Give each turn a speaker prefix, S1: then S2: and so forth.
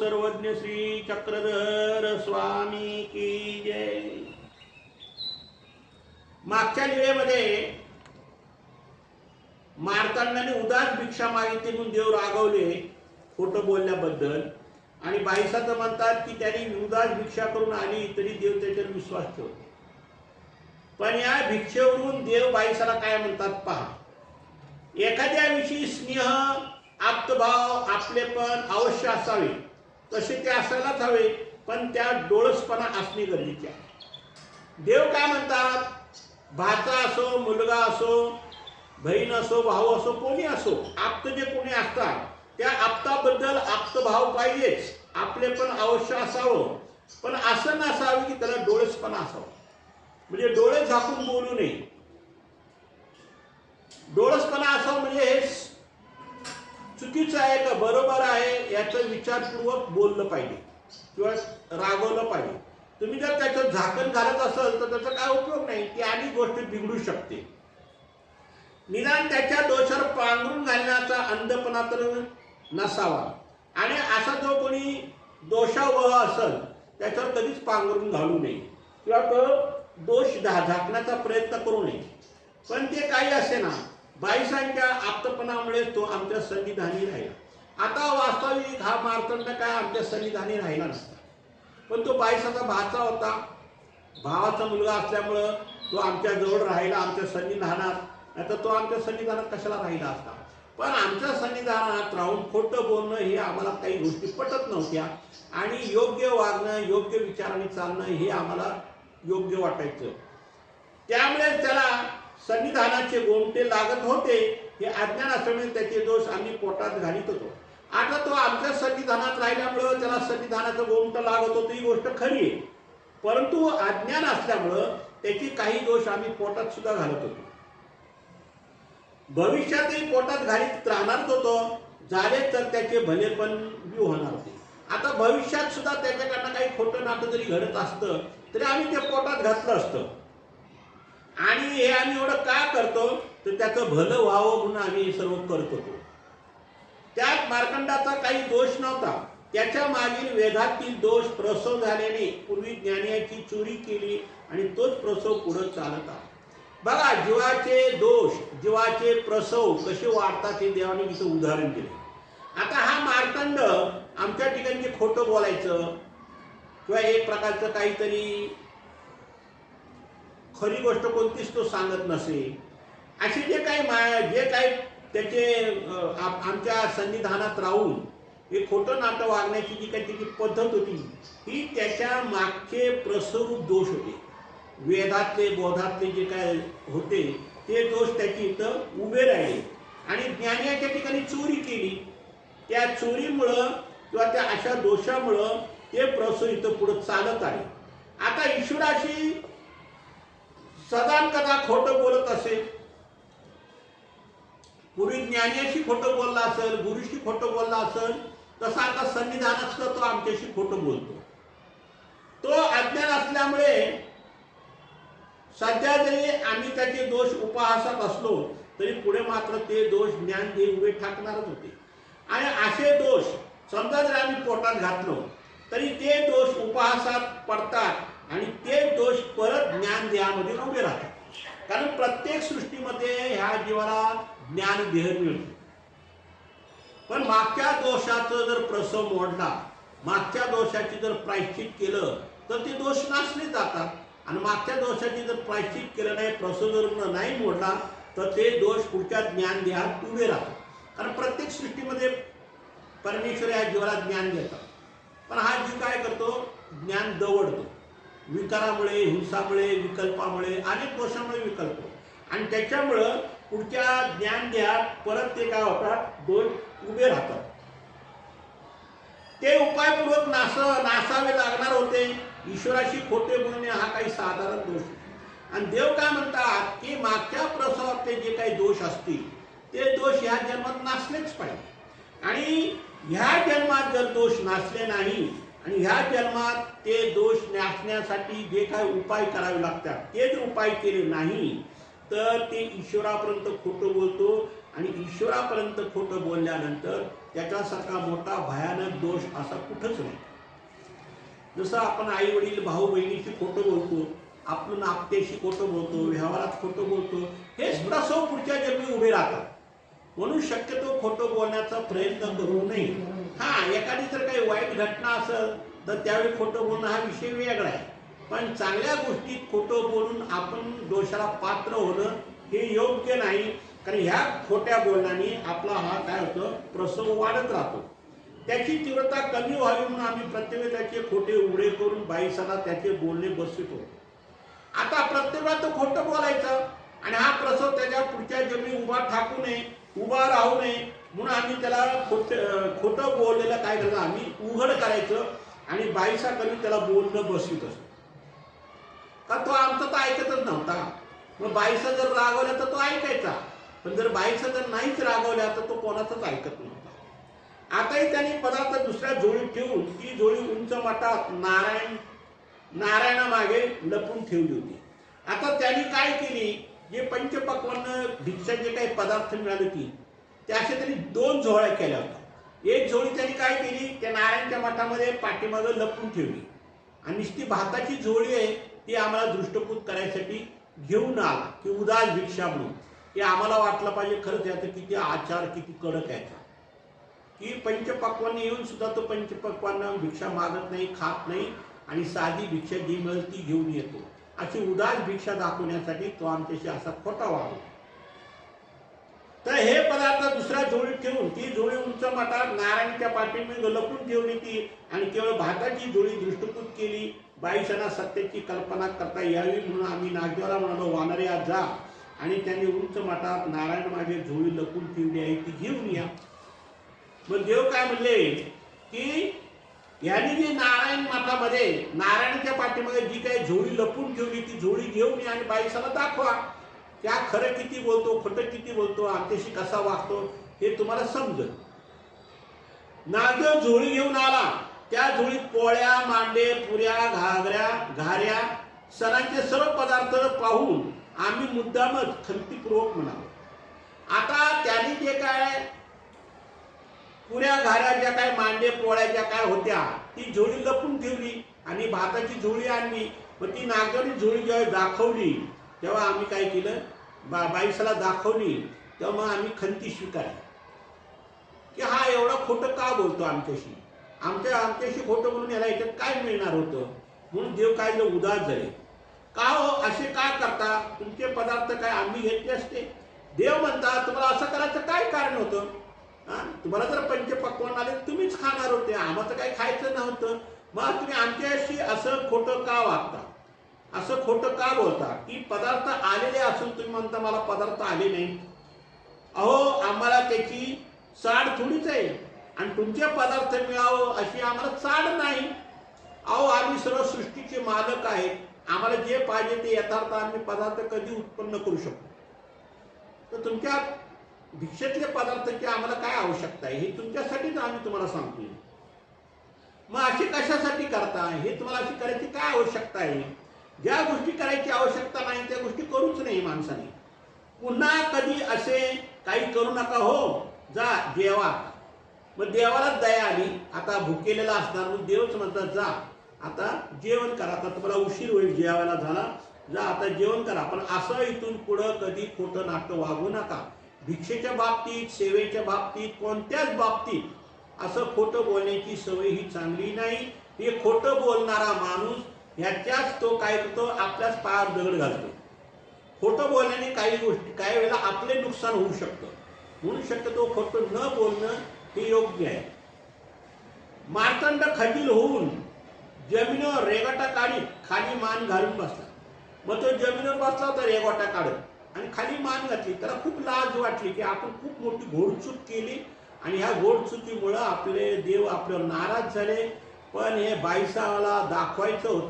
S1: सर्वज्ञ श्री चक्रधर स्वामी की जय. मागच्या लिळेमध्ये मारतांडाने उदास भिक्षा मागितली म्हणून देव रागवले खोटं बोलल्याबद्दल. आणि बाईसाचं म्हणतात की त्यांनी उदास भिक्षा करून आली तरी देव त्याच्यावर विश्वास ठेवतो. पण या भिक्षेवरून देव बाईसाला काय म्हणतात पहा. एखाद्याविषयी स्नेह आप्तभाव आपलेपण अवश्य असावे. तसे ते असायलाच हवे पण त्या डोळसपणा असणे गरजेचे आहे. देव काय म्हणतात? भाचा असो मुलगा असो बहीण असो भाऊ असो कोणी असो आप्त जे कोणी असतात त्या आप्ताबद्दल आप्त भाव पाहिजेच. आपले पण अवश्य असावं. पण असं नसावं की त्याला डोळसपणा असावं. म्हणजे डोळे झाकून बोलू नये. डोळसपणा असावं म्हणजे हे चुकीचं आहे का बरोबर आहे याचं विचारपूर्वक बोललं पाहिजे. किंवा रागवलं पाहिजे. तुम्ही जर त्याचं झाकण घालत असाल तर त्याचा काय उपयोग नाही? ती आणि गोष्ट बिघडू शकते. निदान त्याच्या दोषावर पांघरून घालण्याचा अंधपणा तर नसावा. आणि असा जो कोणी दोषावह असेल त्याच्यावर कधीच पांघरून घालू नये. किंवा तो दोष झाकण्याचा प्रयत्न करू नये. पण ते काही असे ना बाईसांच्या आप्तपणामुळे तो आमच्या संविधानी राहिला. आता वास्तविक हा मार्तंड काय आमच्या संविधानी राहिला नसता. पण तो बाईसाचा भाचा होता. भावाचा मुलगा असल्यामुळं तो आमच्या जवळ राहिला आमच्या संविधानात नाही तो आमच्या संविधानात कशाला राहिला असता? पण आमच्या संविधानात राहून खोटं बोलणं हे आम्हाला काही गोष्टी पटत नव्हत्या. आणि योग्य वागणं योग्य विचाराने चालणं हे आम्हाला योग्य वाटायचं. त्यामुळे त्याला संविधानाचे गोमटे लागत होते हे अज्ञान असल्यामुळे त्याचे दोष आम्ही पोटात घालीत होतो. आता तो आमच्या संविधानात राहिल्यामुळं त्याला संविधानाचं गोमट लागत होतं ही गोष्ट खरी आहे. परंतु अज्ञान असल्यामुळं त्याचे काही दोष आम्ही पोटात सुद्धा घालत होतो. भविष्यातही पोटात घालीत राहणारच होतो झाले तर त्याचे भलेपण बी होणार होते. आता भविष्यात सुद्धा त्याच्याकडनं काही खोटं नाटं जरी घडत असतं तरी आम्ही ते पोटात घातलं असतं. आणि हे आम्ही एवढं का करतो? तर त्याचं भलं व्हावं म्हणून आम्ही हे सर्व करतो त्यात मार्कंडाचा काही दोष नव्हता. त्याच्या मागील वेधातील दोष प्रसव झाल्याने पूर्वी ज्ञानियाची चोरी केली आणि तोच प्रसव पुढे चालत बघा जीवाचे दोष जीवाचे प्रसव कसे वाढतात हे देवाने इथं उदाहरण दिले. आता हा मार्तंड आमच्या ठिकाणी खोटं बोलायचं किंवा एक प्रकारचं काहीतरी खरी गोष्ट कोणतीच तो सांगत नसे. असे जे काही मा जे काही त्याचे आप- आमच्या संविधानात राहून हे खोटं नाटं वागण्याची जी काही त्याची पद्धत होती ही त्याच्या मागचे प्रसरूप दोष होते. वेदातले बोधातले जे काय होते ते दोष त्याची इथं उभे राहिले. आणि ज्ञानियाच्या ठिकाणी चोरी केली. त्या चोरीमुळं किंवा त्या अशा दोषामुळं ते प्रसव इथं पुढं चालत आहे आता ईश्वराशी सदान कदा खोटं बोलत असेल पूर्वी ज्ञानियाशी खोटं बोलला असेल गुरुशी खोटं बोलला असेल तसा आता सन्निधानात सुद्धा तो आमच्याशी खोटं बोलतो. तो अज्ञान असल्यामुळे सध्या जरी आम्ही त्याचे दोष उपहासात असलो तरी पुढे मात्र ते दोष ज्ञान देव उभे ठाकणारच होते. आणि असे दोष समजा जर आम्ही पोटात घातलो तरी ते दोष उपहासात पडतात. आणि ते दोष परत ज्ञान देहामध्ये उभे राहतात. कारण प्रत्येक सृष्टीमध्ये ह्या जीवाला ज्ञान देह मिळतो. पण मागच्या दोषाचं जर प्रसव मोडला मागच्या दोषाची जर प्रायश्चित केलं तर ते दोष नाचले जातात. आणि मागच्या दोषाची जर प्रायश्चित केलं नाही प्रसव जर नाही मोडला तर ते दोष पुढच्या ज्ञान देहात उभे राहतात. कारण प्रत्येक सृष्टीमध्ये परमेश्वर या जीवाला ज्ञान देतात. पण हा जीव काय करतो? ज्ञान दवडतो. विकारामुळे हिंसामुळे विकल्पामुळे अनेक दोषामुळे विकल्प. आणि त्याच्यामुळं पुढच्या ज्ञान देहात परत ते काय होतात दोष उभे राहतात. ते उपायपूर्वक नास नासावे लागणार होते. ईश्वराशी खोटे बोलणे हा काही साधारण दोष आणि देव काय म्हणतात की मागच्या प्रसवातले जे काही दोष असतील ते दोष ह्या जन्मात नासलेच पाहिजे. आणि ह्या जन्मात जर दोष नासले नाही आणि ह्या जन्मात ते दोष नाचण्यासाठी जे काही उपाय करावे लागतात ते जर उपाय केले नाही तर ते ईश्वरापर्यंत खोटं बोलतो आणि ईश्वरापर्यंत खोटं बोलल्यानंतर त्याच्यासारखा मोठा भयानक दोष असा कुठंच नाही. जसं आपण आई वडील भाऊ बहिणीशी खोटं बोलतो आपण आपत्याशी खोटं बोलतो व्यवहारात खोटं बोलतो हे सुद्धा सौ पुढच्या जन्मी उभे राहतात. म्हणून शक्यतो खोटं बोलण्याचा प्रयत्न करू नये. हा एखादी जर काही वाईट घटना असेल तर त्यावेळी खोटं बोलणं हा विषय वेगळा आहे. पण चांगल्या गोष्टीत खोटं बोलून आपण दोषाला पात्र होणं हे योग्य नाही कारण ह्या खोट्या बोलण्याने आपला हा काय होतं प्रसव वाढत राहतो. त्याची तीव्रता कमी व्हावी म्हणून आम्ही प्रत्येक त्याचे खोटे उघडे करून बाईसाला त्याचे बोलणे बसवितो. आता प्रत्येकाला तो खोटं बोलायचं आणि हा प्रसव त्याच्या पुढच्या जमिनी उभा ठाकू नये उभा राहू नये. म्हणून आम्ही त्याला खोट खोटं बोललेलं काय करायचं आम्ही उघड करायचं आणि बाईसा कमी त्याला बोलणं बसवित असतो. का तो आमचा तर ऐकतच नव्हता. मग बाईसा जर रागवला तर तो ऐकायचा. पण जर बाईसा जर नाहीच रागवल्या तर तो कोणाचाच ऐकत नव्हता. आताही त्यांनी पदार्थ दुसऱ्या जोडीत ठेवून ती जोडी उंच मठात नारायण नारायणामागे लपून ठेवली होती. आता त्यांनी काय केली? जे पंचपक्वान भिक्षा जे काही पदार्थ मिळाले ती ते असे त्यांनी दोन झोळ्या केल्या होत्या. एक झोळी त्यांनी काय केली? त्या नारायणच्या मठामध्ये पाठीमागं लपून ठेवली. आणि नुसती भाताची झोळी आहे ती आम्हाला दृष्टपूत करायसाठी घेऊन आला की उदास भिक्षा म्हणून. हे आम्हाला वाटलं पाहिजे खरंच याचं किती आचार किती कडक याचा. की पंचपक्वांनी येऊन सुद्धा तो पंचपक्वांना भिक्षा मागत नाही खात नाही आणि साधी भिक्षा जी मिळेल ती घेऊन येतो. अशी उदास भिक्षा दाखवण्यासाठी तो आमच्याशी असा खोटा वागतो. तर हे पदार्थ दुसऱ्या जोडीत ठेवून ती जोडी उंच मठात नारायणच्या पाठीमध्ये लपून ठेवली ती आणि केवळ भाताची जोडी दृष्टपूत केली. बाईशांना सत्तेची कल्पना करता यावी म्हणून आम्ही नागदेवाला म्हणालो वानरे आज जा. आणि त्यांनी उंच मठात नारायण माझे झोळी लपून ठेवली आहे ती घेऊन या. मग देव काय म्हणले की यांनी जी नारायण मठामध्ये नारायणच्या पाठीमध्ये जी काही झोळी लपून ठेवली ती झोळी घेऊन या आणि बाईसाला दाखवा. त्या खरं किती बोलतो खोटं किती बोलतो आमच्याशी कसा वागतो हे तुम्हाला समजत नाग झोळी घेऊन आला. त्या झोळीत पोळ्या मांडे पुऱ्या घागऱ्या घाऱ्या सणांचे सर्व पदार्थ पाहून आम्ही मुद्दामच खंतीपूर्वक म्हणालो. आता त्यांनी जे काय पुऱ्या घाऱ्या ज्या काय मांडे पोळ्या ज्या काय होत्या ती झोळी लपून ठेवली आणि भाताची झोळी आणली. मग ती नागरी झोळी जेव्हा दाखवली तेव्हा आम्ही काय केलं? बा बाईसाला दाखवली. तेव्हा मग आम्ही खंती स्वीकारली. की हा एवढा खोटं का बोलतो आमच्याशी? आमच्या आमच्याशी खोटं म्हणून याला याच्यात काय मिळणार होतं? म्हणून देव काय जो उदास झाले. का हो? असे का करता? तुमचे पदार्थ काय आम्ही घेतले असते? देव म्हणता तुम्हाला असं करायचं काय कारण होतं? हां? तुम्हाला जर पंचपक्वान आले तुम्हीच खाणार होते. आम्हाला तर काही खायचं नव्हतं. मग तुम्ही आमच्याशी असं खोटं का वागता? असं खोटं का बोलता? की पदार्थ आलेले असून तुम्ही म्हणता मला पदार्थ आले नाही. अहो आम्हाला त्याची चाड थोडीच आहे. आणि तुमचे पदार्थ मिळावं अशी आम्हाला चाड नाही. अहो आम्ही सर्व सृष्टीचे मालक आहेत. आम्हाला जे पाहिजे ते यथार्थ आम्ही पदार्थ कधी उत्पन्न करू शकतो. तर तुमच्या भिक्षेतले पदार्थाची आम्हाला काय आवश्यकता आहे हे तुमच्यासाठीच आम्ही तुम्हाला सांगतोय. मग अशी कशासाठी करता? हे तुम्हाला अशी करायची काय आवश्यकता आहे? ज्या गोष्टी करायची आवश्यकता नाही त्या गोष्टी करूच नाही माणसाने. पुन्हा कधी असे काही करू नका हो. जा जेवा मग देवालाच दया आली. आता भुकेलेला असणार मग देवच म्हणतात जा. आता जेवण करा. आता तुम्हाला उशीर होईल जेवायला झाला. जा आता जेवण करा. पण असं इथून पुढं कधी खोटं नाटक वागू नका. भिक्षेच्या बाबतीत सेवेच्या बाबतीत कोणत्याच बाबतीत असं खोटं बोलण्याची सवय ही चांगली नाही. हे खोटं बोलणारा माणूस ह्याच्याच तो काय करतो? आपल्याच पायावर दगड घालतो. खोटं बोलण्याने काही गोष्टी काही वेळेला आपले नुकसान होऊ शकतं. म्हणून शक्यतो खोटं न बोलणं हे योग्य आहे. मार्तंड खजील होऊन जमिनीवर रेगाटा काढीत खाली मान घालून बसला. मग तो जमिनीवर बसला होता रेगाटा काढत. आणि खाली मान घातली. त्याला खूप लाज वाटली की आपण खूप मोठी घोडचूक केली. आणि ह्या घोडचुकीमुळं आपले देव आपल्यावर नाराज झाले. पण हे बाईसाला दाखवायचं होतं.